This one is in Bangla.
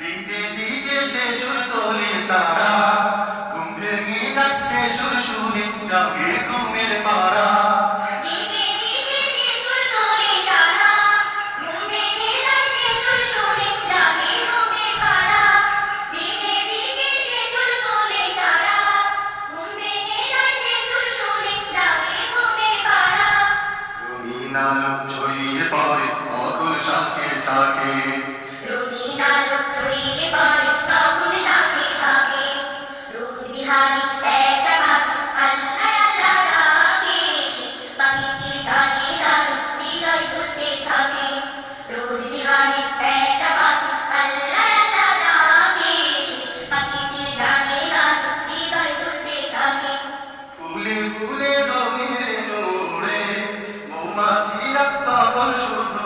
দিকে দিকে সে সুর তোলে সারা সুর শুনে যাবে ঘুমের পাড়া ছড়িয়ে পড়ে অকুল শাখে শাখে রঙিন আলোক ছড়িয়ে পড়ে তখন শাখে শাখে। রোজ বিহারী উড়ে রঙে মোড়ে মৌমাছিরা তখন শুধু